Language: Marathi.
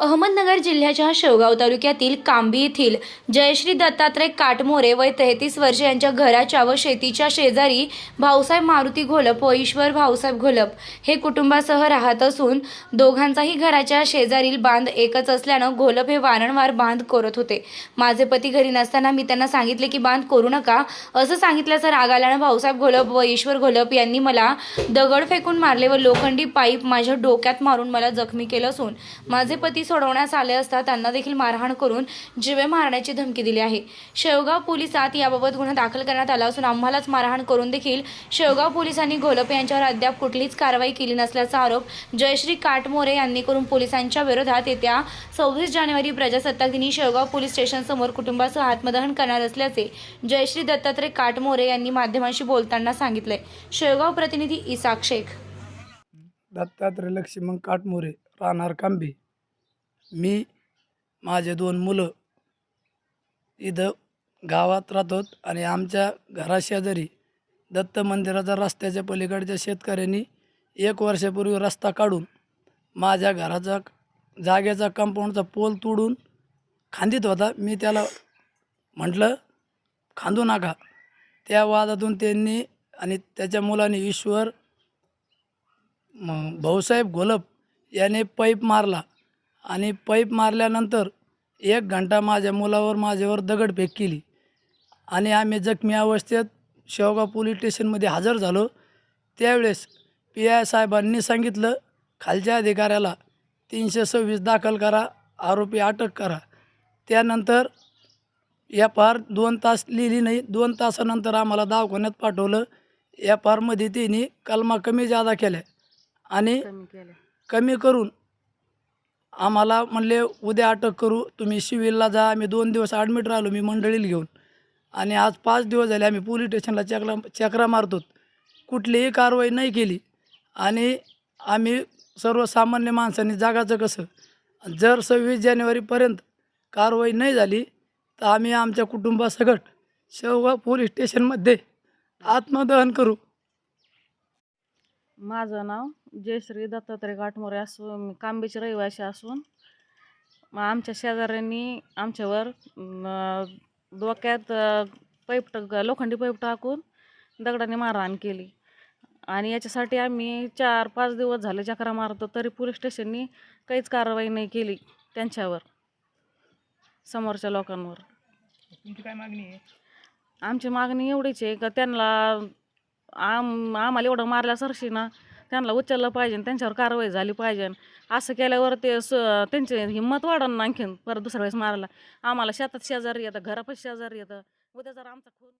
अहमदनगर जिल्ह्याच्या शेवगाव तालुक्यातील कांबी येथील जयश्री दत्तात्रय काटमोरे वय तेहतीस वर्षे यांच्या घराच्या व शेतीच्या शेजारी भाऊसाहेब मारुती घोलप व ईश्वर भाऊसाहेब घोलप हे कुटुंबासह राहत असून दोघांचाही घराच्या शेजारील बांध एकच असल्यानं घोलप हे वारंवार बांध करत होते. माझे पती घरी नसताना मी त्यांना सांगितले की बांध करू नका. असं सांगितल्याचा राग आल्यानं भाऊसाहेब घोलप व ईश्वर घोलप यांनी मला दगड फेकून मारले व लोखंडी पाईप माझ्या डोक्यात मारून मला जखमी केलं असून माझे पती सोडवण्यास आले असता त्यांना देखील मारहाण करून जीवे मारण्याची धमकी दिली आहे. शेवगाव पोलिसात याबाबत गुन्हा दाखल करण्यात आला असून आम्हालाच मारहाण करून देखील शेवगाव पोलिसांनी घोलप यांच्यावर अद्याप कुठलीच कारवाई केली नसल्याचा आरोप जयश्री काटमोरे यांनी करून पोलिसांच्या विरोधात येत्या सव्वीस जानेवारी प्रजासत्ताक दिनी शेवगाव पोलीस स्टेशन समोर कुटुंबासह आत्मदहन करणार असल्याचे जयश्री दत्तात्रय काटमोरे यांनी माध्यमांशी बोलताना सांगितले शेवगाव प्रतिनिधी इसाक शेख. दत्तात्रय लक्ष्मण काटमोरे राहणार कांबे. मी माझे दोन मुलं इथं गावात राहतो आणि आमच्या घराशेजारी दत्त मंदिराच्या रस्त्याच्या पलीकडच्या शेतकऱ्यांनी एक वर्षापूर्वी रस्ता काढून माझ्या घराचा जागेचा कंपाऊंडचा पोल तोडून खांदीत होता. मी त्याला म्हटलं खांदू नका. त्या वादातून त्यांनी आणि त्याच्या मुलाने ईश्वर भाऊसाहेब घोलप याने पाईप मारला. आणि पाईप मारल्यानंतर एक घंटा माझ्या मुलावर माझ्यावर दगडफेक केली. आणि आम्ही जखमी अवस्थेत शेवगाव पोलीस स्टेशनमध्ये हजर झालो. त्यावेळेस पी आय साहेबांनी सांगितलं खालच्या अधिकाऱ्याला तीनशे सव्वीस दाखल करा आरोपी अटक करा. त्यानंतर एफ आर दोन तास लिहिली नाही दोन तासानंतर आम्हाला दवाखान्यात पाठवलं. एफ आरमध्ये तिने कलमा कमी जादा केल्या आणि कमी करून आम्हाला म्हणले उद्या अटक करू तुम्ही शिविलला जा आम्ही दोन दिवस ॲडमिट राहिलो मी मंडळीला घेऊन. आणि आज पाच दिवस झाले आम्ही पोलीस स्टेशनला चक्रा चक्रा मारतो कुठलीही कारवाई नाही केली. आणि आम्ही सर्वसामान्य माणसांनी जागाचं कसं जर सव्वीस जानेवारीपर्यंत कारवाई नाही झाली तर आम्ही आमच्या कुटुंबासकट शेवगाव पोलीस स्टेशनमध्ये आत्मदहन करू. माझं नाव जयश्री दत्तात्रय गाठमोरे असून मी कांबेची रहिवाशी असून मग आमच्या शेजाऱ्यांनी आमच्यावर डोक्यात टाक लोखंडी पाईप टाकून दगडाने मारहाण केली. आणि याच्यासाठी आम्ही चार पाच दिवस झाले चक्रा मारतो तरी पोलीस स्टेशननी काहीच कारवाई नाही केली त्यांच्यावर समोरच्या लोकांवर. तुमची काय मागणी आहे? आमची मागणी एवढीच आहे का त्यांना आम आम्हाला एवढं मारल्या सरशी ना. त्यांना उचललं पाहिजे त्यांच्यावर कारवाई झाली पाहिजे. असं केल्यावर ते स त्यांची हिंमत वाढन ना आणखीन. परत दुसऱ्या वेळेस मारायला. आम्हाला शेतात शेजारी येतं घरापाशी शेजारी येतं. उद्या जर आमचा खून